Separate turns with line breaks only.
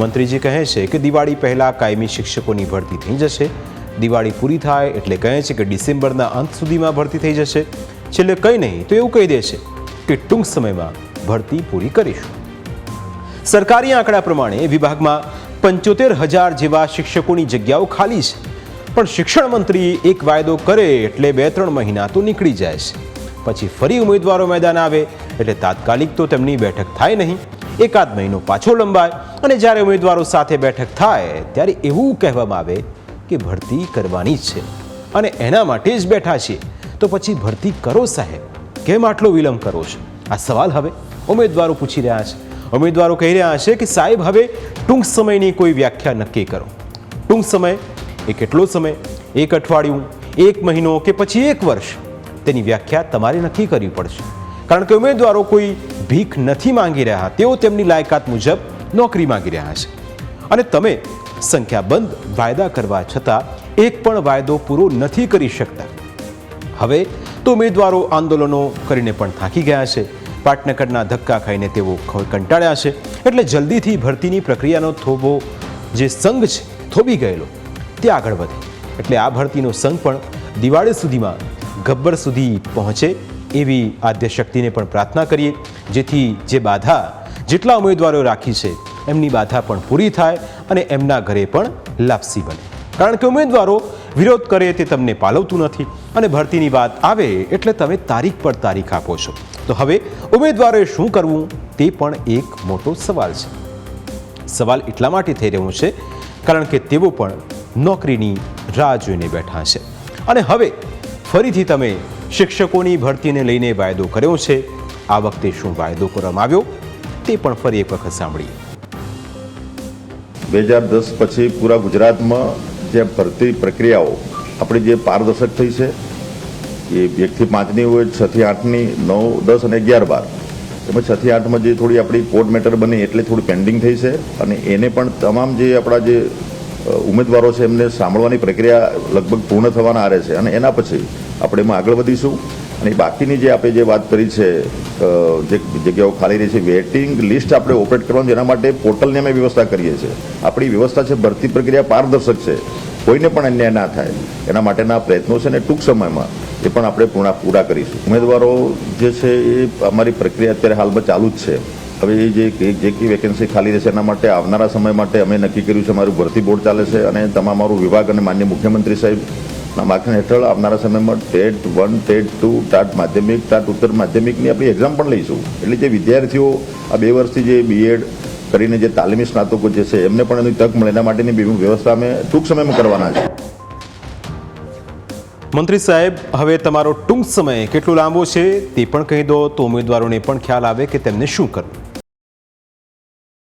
મંત્રીજી કહે છે કે દિવાળી પહેલાં કાયમી શિક્ષકોની ભરતી થઈ જશે. દિવાળી પૂરી થાય એટલે કહે છે કે ડિસેમ્બરના અંત સુધીમાં ભરતી થઈ જશે. છેલ્લે કંઈ નહીં, તો એવું કહી દે છે કે ટૂંક સમયમાં ભરતી પૂરી કરીશું. સરકારી આંકડા પ્રમાણે વિભાગમાં પંચોતેર હજાર જેવા શિક્ષકોની જગ્યાઓ ખાલી છે. પણ શિક્ષણ મંત્રી એક વાયદો કરે એટલે બે ત્રણ મહિના તો નીકળી જાય છે. પછી ફરી ઉમેદવારો મેદાન આવે એટલે તાત્કાલિક તો તેમની બેઠક થાય નહીં. એકાદ મહિનો પાછો લંબાય અને જ્યારે ઉમેદવારો સાથે બેઠક થાય, ત્યારે એવું કહેવામાં આવે કે ભરતી કરવાની જ છે. અને એના માટે જ બેઠા છીએ. તો પછી ભરતી કરો સાહેબ, કેમ આટલો વિલંબ કરો છો? આ સવાલ હવે ઉમેદવારો પૂછી રહ્યા છે. ઉમેદવારો કહી રહ્યા છે કે સાહેબ, હવે ટૂંક સમયની કોઈ વ્યાખ્યા નક્કી કરો. ટૂંક સમય, એ કેટલો સમય? એક અઠવાડિયું, એક મહિનો કે પછી એક વર્ષ? તેની વ્યાખ્યા તમારે નક્કી કરવી પડશે. કારણ કે ઉમેદવારો કોઈ ભીખ નથી માંગી રહ્યા. તેઓ તેમની લાયકાત મુજબ નોકરી માંગી રહ્યા છે. અને તમે સંખ્યાબંધ વાયદા કરવા છતાં એક પણ વાયદો પૂરો નથી કરી શકતા. હવે તો ઉમેદવારો આંદોલનો કરીને પણ થાકી ગયા છે. પાટનગરના ધક્કા ખાઈને તેઓ કંટાળ્યા છે. એટલે જલ્દીથી ભરતીની પ્રક્રિયાનો થોભો જે સંઘ છે, થોભી ગયેલો. તે આગળ વધે. એટલે આ ભરતીનો સંઘ પણ દિવાળી સુધીમાં ગબ્બર સુધી પહોંચે એવી આદ્યશક્તિને પણ પ્રાર્થના કરીએ, જેથી જે બાધા જેટલા ઉમેદવારો રાખી છે, એમની બાધા પણ પૂરી થાય અને એમના ઘરે પણ લાપસી બને. કારણ કે ઉમેદવારો વિરોધ કરે તે તમને પાલવતું નથી અને ભરતીની વાત આવે એટલે તમે તારીખ પર તારીખ આપો છો. તો હવે ઉમેદવારોએ શું કરવું તે પણ એક મોટો સવાલ છે. સવાલ એટલા માટે થઈ રહ્યો છે કારણ કે તેઓ પણ નોકરીની રાહ જોઈને બેઠા છે. અને હવે ફરીથી તમે શિક્ષકોની ભરતીને લઈને વાયદો કર્યો છે. આ વખતે શું વાયદો કરવામાં આવ્યો તે પણ ફરી એક વખત સાંભળીએ.
બે હજાર દસ પછી પૂરા ગુજરાતમાં જે ભરતી પ્રક્રિયાઓ, આપણી જે પારદર્શક થઈ છે, એ એકથી પાંચની હોય, છથી આઠની, નવ, દસ અને અગિયાર બાર. એમાં છથી આઠમાં જે થોડી આપણી કોર્ટ મેટર બની એટલે થોડી પેન્ડિંગ થઈ છે અને એને પણ તમામ જે આપણા જે ઉમેદવારો છે એમને સાંભળવાની પ્રક્રિયા લગભગ પૂર્ણ થવાના આરે છે અને એના પછી આપણે એમાં આગળ વધીશું. અને બાકીની જે આપણે જે વાત કરી છે જે જગ્યાઓ ખાલી રહી છે વેટિંગ લિસ્ટ આપણે ઓપરેટ કરવાનું જેના માટે પોર્ટલની અમે વ્યવસ્થા કરીએ છીએ. આપણી વ્યવસ્થા છે, ભરતી પ્રક્રિયા પારદર્શક છે. કોઈને પણ અન્યાય ના થાય. એના માટેના પ્રયત્નો છે અને ટૂંક સમયમાં એ પણ આપણે પૂર્ણ પૂરા કરીશું. ઉમેદવારો જે છે, એ અમારી પ્રક્રિયા અત્યારે હાલમાં ચાલુ જ છે. હવે એ જે જે કઈ વેકેન્સી ખાલી રહેશે, એના માટે આવનારા સમય માટે અમે નક્કી કર્યું છે, અમારું ભરતી બોર્ડ ચાલે છે અને તમામ અમારું વિભાગ અને માન્ય મુખ્યમંત્રી સાહેબના માર્ગદર્શન હેઠળ આવનારા સમયમાં TET one TET two TAT માધ્યમિક ટાટ ઉત્તર માધ્યમિકની આપણે એક્ઝામ પણ લઈશું. એટલે જે વિદ્યાર્થીઓ આ બે વર્ષથી જે બીએડ કરીને જે તાલીમી સ્નાતકો જે છે, એમને પણ એની તક મળે, એના માટેની વ્યવસ્થા અમે ટૂંક સમયમાં કરવાના છે.
મંત્રી સાહેબ, હવે તમારો ટૂંક સમય કેટલો લાંબો છે તે પણ કહી દો, તો ઉમેદવારોને પણ ખ્યાલ આવે કે તેમને શું કરવું.